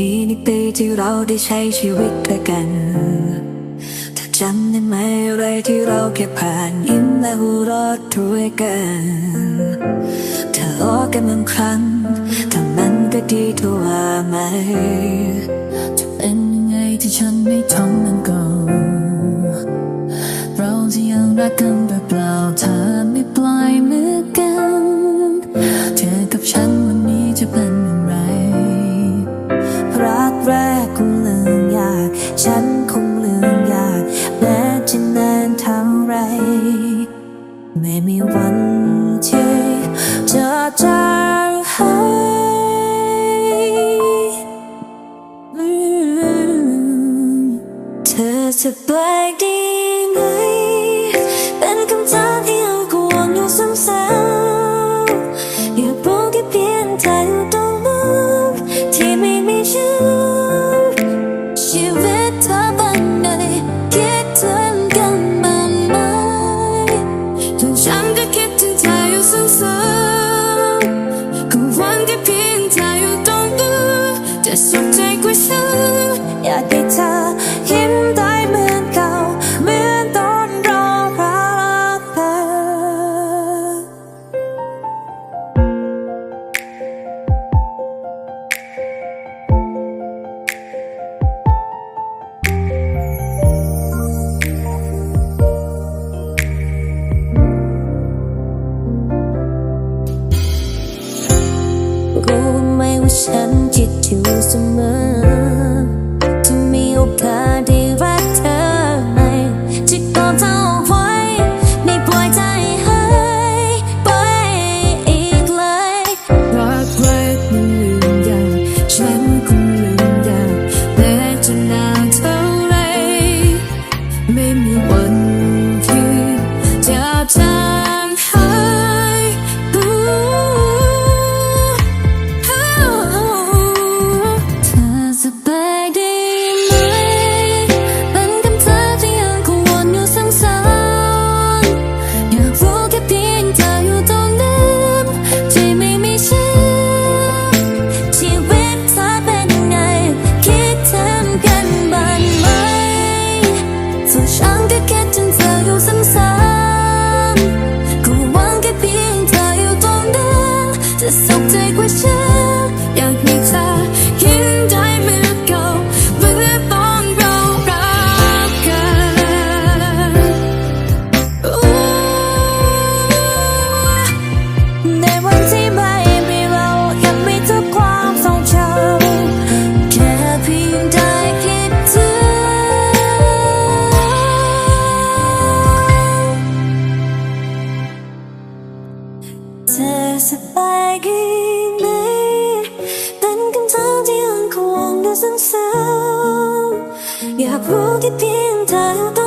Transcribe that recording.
นี้ในปีที่เราได้ใช้ชีวิตด้วยกันถ้าจำได้ไหมอะไรที่เราแค่ผ่านยิ้มและหัวเราะด้วยกันถ้าโอ้กันบางครั้งถ้ามันก็ดีท่าว่าไหมจะเป็นยังไงที่ฉันไม่ท้องนั่นก่อนเราจะยังรักกันหรือเปล่าเธอ Oh questo ฉันคิดอยู่เสมอจะมีโอกาสได้รักเธอไหมจะกอดเธอไว้ในปล่อยใจให้ไปอีกเลยรักแรกมันลืมยากฉันคงลืมยากแม้จะนานเท่าไรไม่มีวันที่จะทำ dipinta. Então...